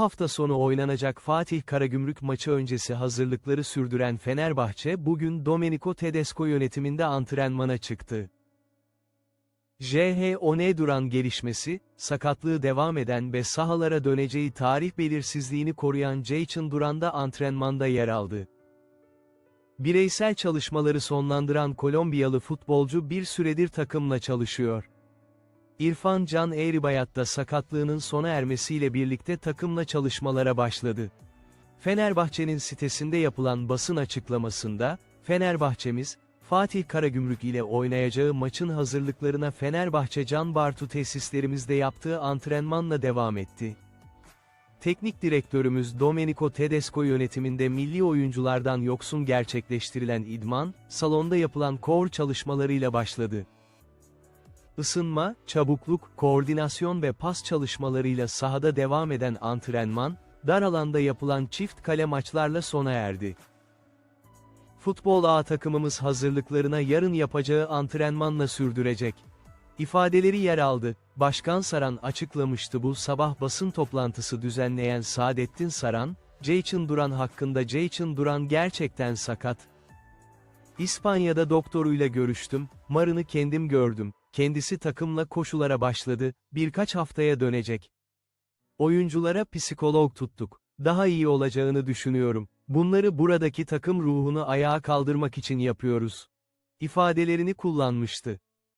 hafta sonu oynanacak Fatih Karagümrük maçı öncesi hazırlıkları sürdüren Fenerbahçe bugün Domenico Tedesco yönetiminde antrenmana çıktı. J.H. Duran gelişmesi, sakatlığı devam eden ve sahalara döneceği tarih belirsizliğini koruyan Jaycın Duran da antrenmanda yer aldı. Bireysel çalışmaları sonlandıran Kolombiyalı futbolcu bir süredir takımla çalışıyor. İrfan Can Eğribayat da sakatlığının sona ermesiyle birlikte takımla çalışmalara başladı. Fenerbahçe'nin sitesinde yapılan basın açıklamasında, Fenerbahçemiz, Fatih Karagümrük ile oynayacağı maçın hazırlıklarına Fenerbahçe Can Bartu tesislerimizde yaptığı antrenmanla devam etti. Teknik direktörümüz Domenico Tedesco yönetiminde milli oyunculardan yoksun gerçekleştirilen idman, salonda yapılan core çalışmalarıyla başladı. Isınma, çabukluk, koordinasyon ve pas çalışmalarıyla sahada devam eden antrenman, dar alanda yapılan çift kale maçlarla sona erdi. Futbol A takımımız hazırlıklarına yarın yapacağı antrenmanla sürdürecek. İfadeleri yer aldı. Başkan Saran açıklamıştı bu sabah basın toplantısı düzenleyen Saadettin Saran, Ceyçin Duran hakkında Ceyçin Duran gerçekten sakat. İspanya'da doktoruyla görüştüm, Marın'ı kendim gördüm, kendisi takımla koşulara başladı, birkaç haftaya dönecek. Oyunculara psikolog tuttuk. Daha iyi olacağını düşünüyorum. Bunları buradaki takım ruhunu ayağa kaldırmak için yapıyoruz. ifadelerini kullanmıştı.